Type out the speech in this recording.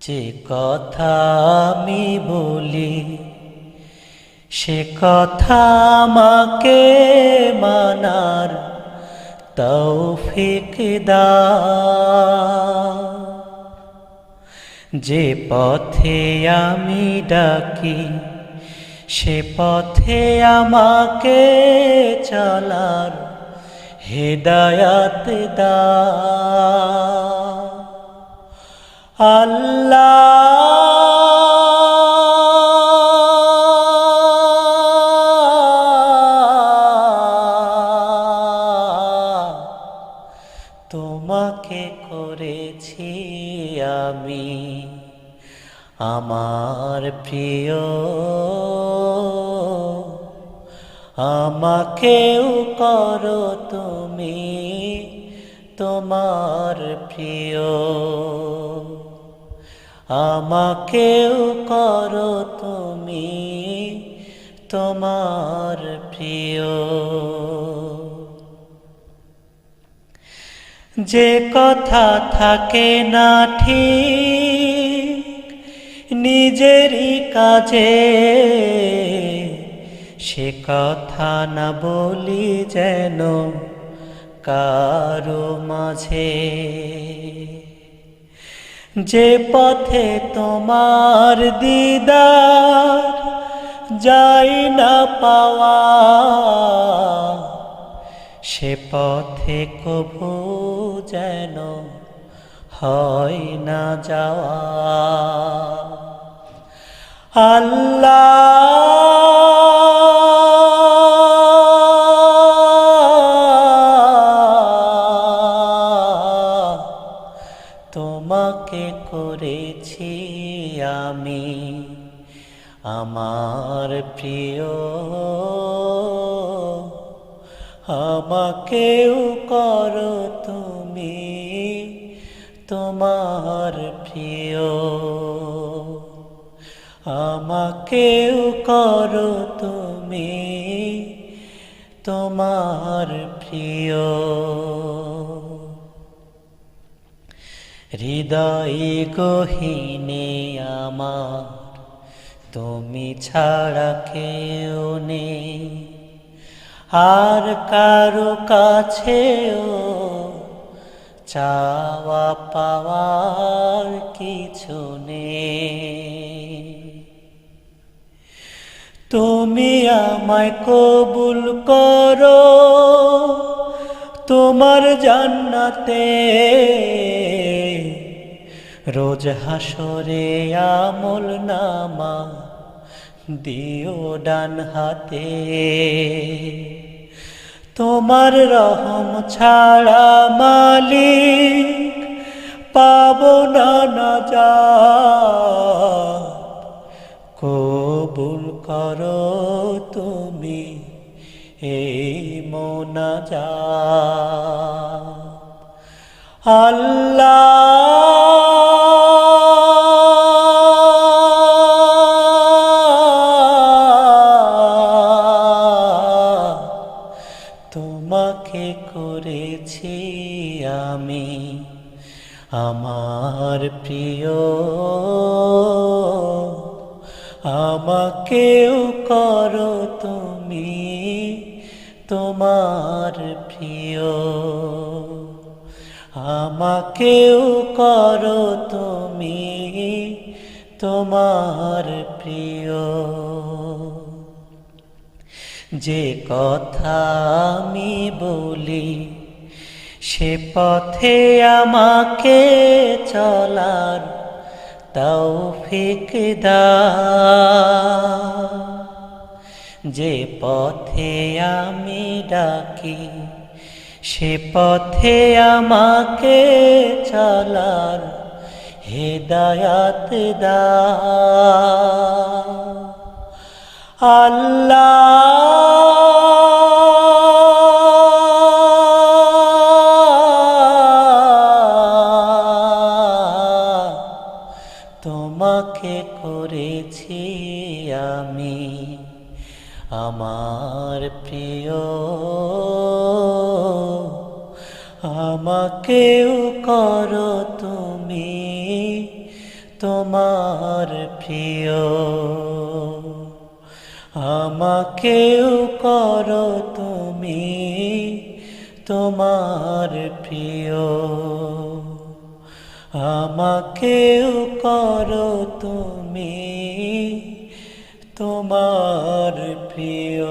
যে কথা আমি বলি, সে কথা আমাকে মানার তৌফিক দাও। যে পথে আমি ডাকি, সে পথে আমাকে চলার হেদায়াত দা আল্লাহ। তোমাকে করেছি আমি আমার প্রিয়। আমাকেও করো তুমি তোমার প্রিয়। আমাকেও করো তুমি তোমার প্রিয়। যে কথা থাকে না ঠিক, নিজেরই কাজে। সে কথা না বলি যেন কারও মাঝে। যে পথে তোমার দিদার যাই না পাওয়া, সে পথে কভু যেন হয় না যাওয়া। আল্লাহ আমার প্রিয় আমাকেও করো তুমি তোমার প্রিয়। আমাকেও করো তুমি তোমার প্রিয়। হৃদয় গহিনে আমার তুমি ছাড়া কেউ নেই। আর কারও কাছেও চাওয়া পাওয়ার কিছু তুমি আমায় কবুল করো, তোমার জান্নাতে রোজ হাসরে আমল নামা দিও ডান হাতে। তোমার রহম ছাড়া মালিক পাবো না যা কবুল করো তুমি এই মোনাজা আল্লাহ আমার প্রিয়, আমাকেও করো তুমি তোমার প্রিয়, আমাকেও করো তুমি তোমার প্রিয়। যে কথা আমি বলি সে পথে আমাকে চলার তৌফিক দাও। যে পথে আমি ডাকি, সে পথে আমাকে চলার হেদায়াত দা আল্লাহ তোমাকে করেছি আমি। আমার প্রিয়, আমাকেও করো তুমি তোমার প্রিয়। আমাকেও করো তুমি তোমার প্রিয়। আমাকেও করো তুমি তোমার প্রিয়।